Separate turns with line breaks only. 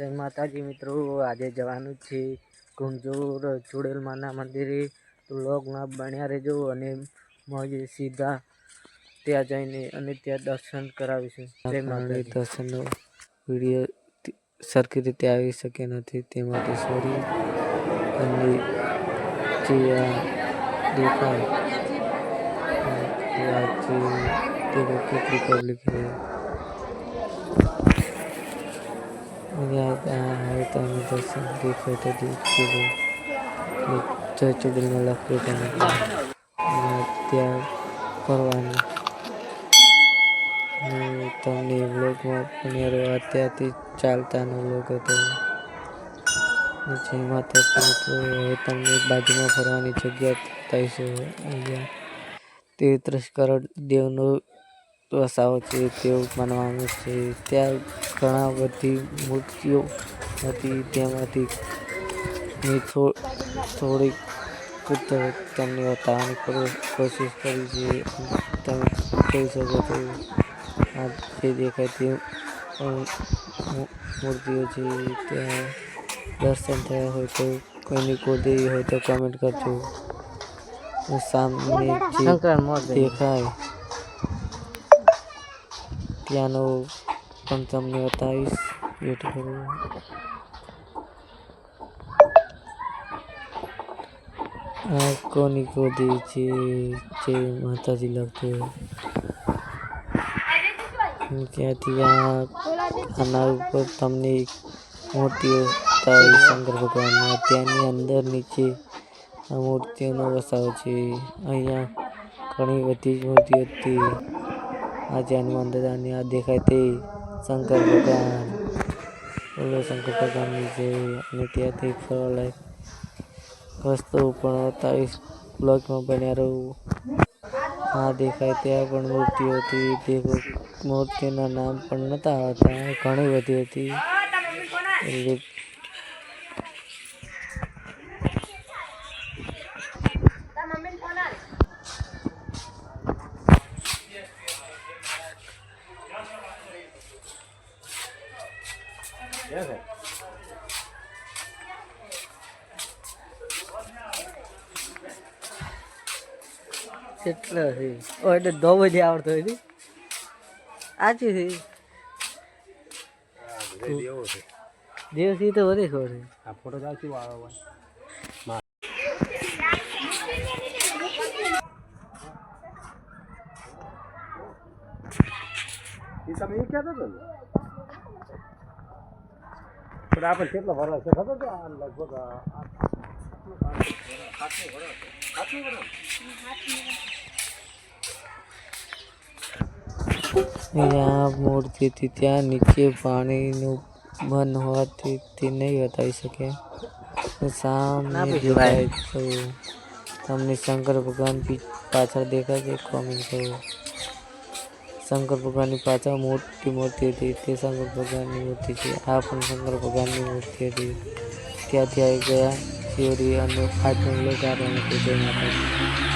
જય માતાજી મિત્રો આજે જવાનું છે કુંજોર ચુડેલમાના મંદિરે. તો લોગમાં બન્યા રહેજો અને મોજે સીધા ત્યાં જઈને અને ત્યાં દર્શન કરાવીશું. જય માતાજી. દર્શનનો વીડિયો સરખી રીતે આવી શકે નથી તે માટે સોરી. અને જે આ દેખાય તે આજે તે અને ત્યાં ફરવાનું અને તમને બ્લોગમાં પણ અત્યારથી ચાલતાનો લોક હતો જેમાં તો તમને બાજુમાં ફરવાની જગ્યા થઈ છે. અહીંયા તેત્રીસ કરોડ દેવનો વસાવો છે તેવું માનવામાં છે. ત્યાં ઘણા બધી મૂર્તિઓ હતી તેમાંથી થોડીક તમને બતાવવાની કોશિશ કરી છે. તમે જોઈ શકો છો આ જે દેખાય તે મૂર્તિઓ છે. ત્યાં દર્શન થયા હોય તો કોઈની કોદેવી હોય તો કમેન્ટ કરજો. સામે દેખાય ત્યાંનો પણ તમને બતાવીશ વેટ આ કોની કોદી છે, જે માતાજી લખતું ત્યાંથી આના ઉપર તમને મૂર્તિઓ બતાવી શંકર ભગવાનના. ત્યાંની અંદર નીચે આ મૂર્તિઓનો વસાવ છે. અહીંયા ઘણી બધી મૂર્તિઓ હતી. આ જ્યાં અંદર આ દેખાય તે શંકર ભગવાન બોલો શંકર ભગવાનની છે અને ત્યાંથી ફરવાલાયક વસ્તુ પણ બતાવીશ બ્લોગમાં બન્યા રહું આ દેખાય ત્યાં પણ મૂર્તિઓ હતી. તે મૂર્તિઓના નામ પણ નહોતા આવતા. ઘણી બધી હતી. એટલે કેટલો છે? ઓ એટલે દો બજે આવડતો હતી આચી છે? દેવસી તો વધે ખબર છે.
આ ફોટો શું આવે? એ તમે એ કહેતો હતો ને પણ આપણે કેટલો વરસ છે ખબર છે આ લગભગ આ- આ- સાતમું વરસ. સાતમું વરસ.
અહીંયા મૂર્તિ હતી ત્યાં નીચે પાણીનું બંધ હોવાથી તે નહીં બતાવી શકે સામે દેખાય તમને શંકર ભગવાન પાછળ દેખાય છે કોમેન્ટ કરો શંકર ભગવાનની પાછળ મોટી મૂર્તિ હતી. તે શંકર ભગવાનની મૂર્તિ છે. આ પણ શંકર ભગવાનની મૂર્તિ હતી. ત્યાંથી આવી ગયા. શિવરી અને આઠ લોક માતાજી.